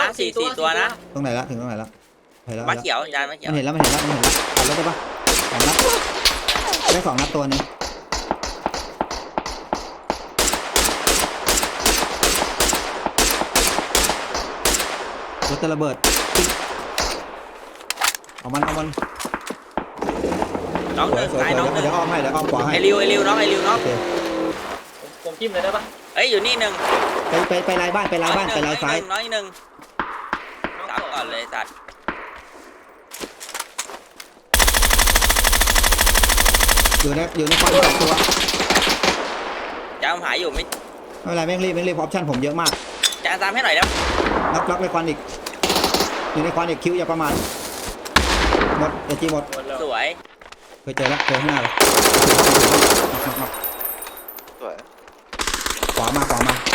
นะสี่สี่ตัวนะตรงไหนละถึงตรงไหนละเห็นแล้วมาเห็นเขียวจานมาเขียวแล้วมันเห็นแล้วมันเห็นแล้วมันเห็นแล้วขับรถได้ปะสองนัดได้สองนัดตัวหนึงรถจะระเบิดปิ๊งเอามันเอามันน้องหนึ่งสวยตายๆน้องหนึ่งเดี๋ยวอ้อมให้เดี๋ยวอ้อมขวาให้ไอริวไอริวน้องไอริวน้องโอเคผมผมจิ้มเลยได้ปะเอ้ยอยู่นี่หนึ่ง ไปไปไปลายบ้านไปลายบ้านไปลายซ้ายน้อยหนึ่งน้องสามก่อนเลยสัตว์อยู่ในอยู่ในควันสองตัวจานหาอยู่ไม่ไม่เป็นไรไม่ต้องรีบไม่ต้องรีบออปชั่นผมเยอะมากจานตามให้หน่อยแล้วล็อกล็อกในควันอีก อยู่ในควันอีกคิวอย่าประมาทหมดเอจีหมดหมดแล้วสวยเคยเจอแล้วเจอข้างหน้าเลยน็อกน็อกน็อกสวยขวามาขวามา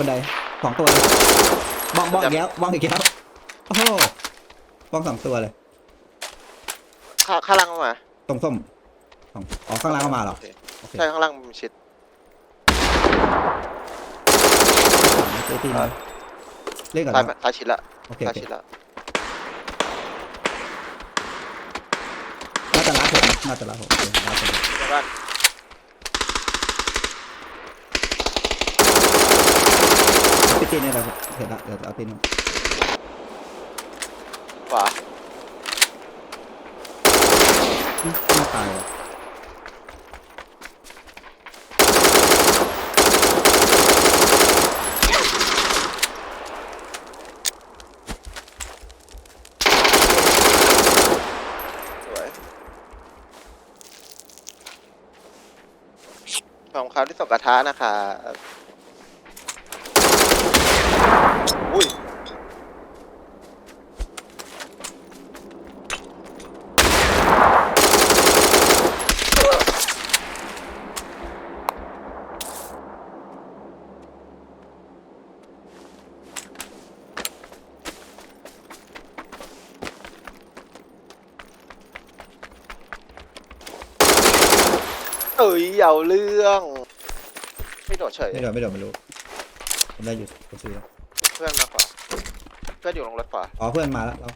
ตัวบนบันไดสองตัวเลยบ้องบ้องอีกแล้วบ้องอีกแล้วโอ้โหบ้องสองตัวเลย ข้างข้างล่างเข้ามาตรงส้มสองอ๋อข้างล่างเข้ามาเหรอโอเคโอเคใช่ข้างล่างมันชิดเจอตีนเล่นก่อนซ้ายนะมาซ้ายชิดละโอเคซ้าโอยเคชิดละน่าจะรักผมน่าจะรักผมโอเครักผมในบ้าน ตีนเนี่ยเราเห็นละเดี๋ยวเอาตีนขวาอื้อน่ตายว่ะสวยขอบคุณครับที่ส่งกระทะนะคะ เอ้ยเอาเรื่อง ไม่โดดเฉยไม่โดนไม่โดนไม่รู้ผมได้อยู่ผมซื้อแล้วเพื่อนมาขวาเพื่อนอยู่ลงรถขวาอ๋อเพื่อนมาแล้วเรา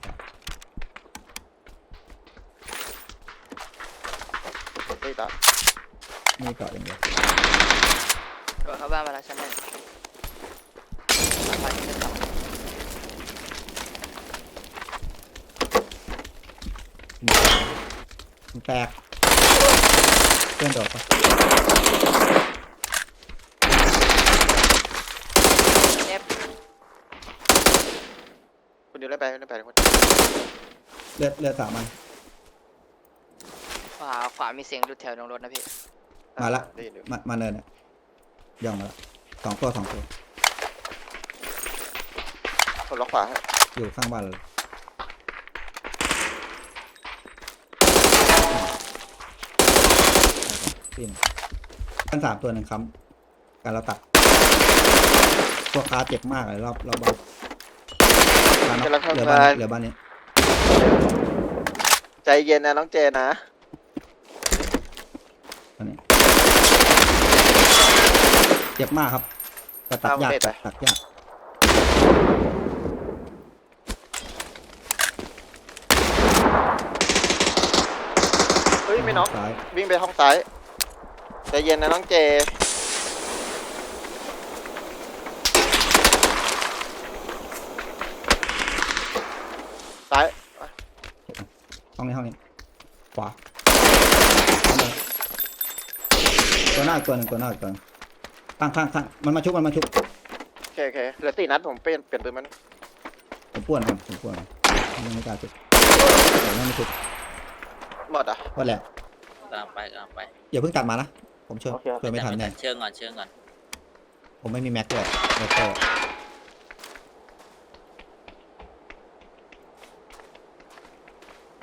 ไม่ตามีเกาะอย่างเดียวโดดเข้าบ้านมาแล้วชั้นหนึ่งไปที่ชั้นสองมันแตกเพื่อนโดดปะเอฟคุณดิวไล่ไปไล่ไปคนเลือดเลือดสามอัน ขวาขวามีเสียงดูดแถวลงรถนะพี่ มาละ ได้ยินอยู่มามาเนินเนี่ยย่องมาละสองตัวสองตัวคนล็อกขวาให้อยู่ข้างบ้านเลย ทีมกันสามตัวหนึ่งค้ำการเราตัดตัวค้าเจ็บมากเลยรอบรอบบ้านบ้านนอกเหลือบ้านเหลือบ้านนี้ใจเย็นนะน้องเจนะอันนี้เจ็บมากครับแต่ตัดยากตัดตัดยากเฮ้ยไม่น็อกซ้ายวิ่งไปห้องซ้าย ใจเย็นนะน้องเจ ซ้าย ห้องนี้ห้องนี้ขวาตัวหน้าอีกตัวหนึ่งตัวหน้าอีกตัวหนึ่งข้างข้างข้างมันมาชุบมันมาชุบโอเคโอเคเหลือสี่นัดผมเปลี่ยนเปลี่ยนปืนมัน ผมป้วนก่อนผมป้วนก่อนยังไม่กล้าชุบเดี๋ยวไม่มาชุบหมดอะว่าแหละกำลังไปกำลังไปอย่าเพิ่งตัดมานะ ผมช่วยช่วยไม่ทันแน่เชิงก่อนเชิงก่อนผมไม่มีแม็กด้วยแล้วก็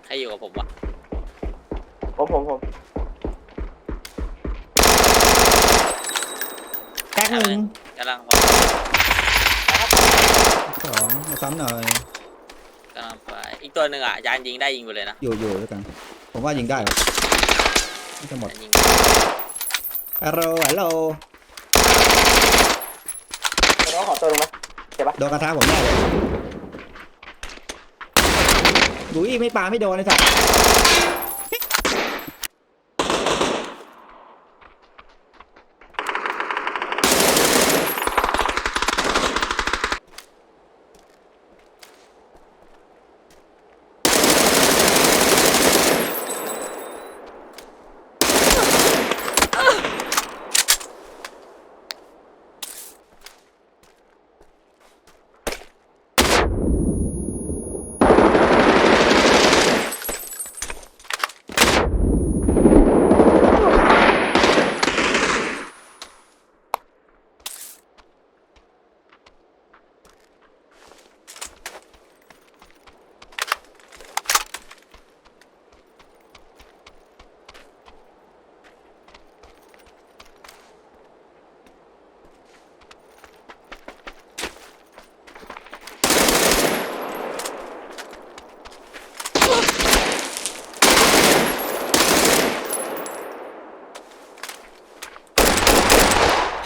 ใครอยู่กับผมวะผมผมผมแตกหนึ่งกำลังสองมาซ้ำหน่อยกำลังไปอีกตัวหนึ่งอะจานยิงได้ยิงไปเลยนะอยู่อยู่ด้วยกัน ผมว่ายิงได้ว่ะน่าจะหมดจานยิง ฮัลโหลฮัลโหลน้องขอตัวลงไหมใช่ปะโดนกระทะผมแน่เลยดูอีไม่ปาไม่โดนเลยสัตว์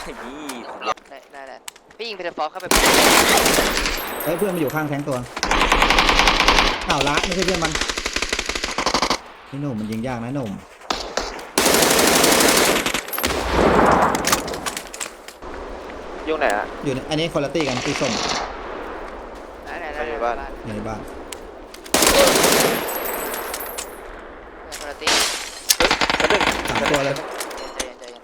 นี่ได้ได้ได้พี่ยิงเพลฟอร์เข้าไปเฮ้ยเพื่อนมันอยู่ข้างแทงตัวอ้าวละไม่ใช่เพื่อนมันนี่หนุ่มมันยิงยากนะหนุ่มยุ่งไหนอะอยู่ในอันนี้คนละตีกันตีส้มได้ได้ไปได้อยู่บ้านอยู่ในบ้านคนละตีกระดึงสามตัวเลย ใจเย็นใจเย็น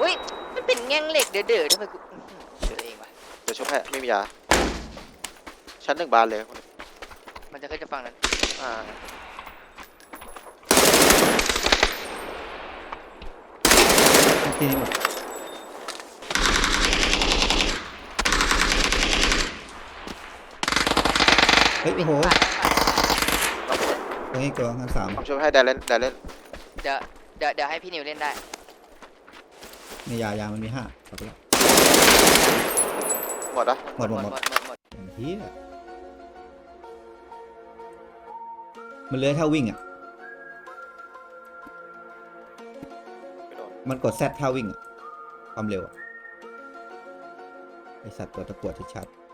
อุ้ยมันเป็นแง่ง เหล็กเด้อๆทำไมกูอื้อหือเจอเองวะเดี๋ยวชุบให้ไม่มียาชั้นหนึ่งบานเลยมันจะขึ้นจะฟังนั้นอ่าทีนี้หมดเฮ้ยโอ้โหตรงนี้ตัวทั้งสามผมชุบให้แดเล่นแดเล่นเดี๋ยวเดี๋ยวเดี๋ยวให้พี่นิวเล่นได้ ในยายามันมีห้าขอบไปแล้วหมดอะหมดหมดหมดหมดหมดเฮียมันเลื้อยเท่าวิ่งอะไม่โดนมันกดแซดเท่าวิ่งอะความเร็วอะไอสัตว์ตัวตะกรวดชัดๆ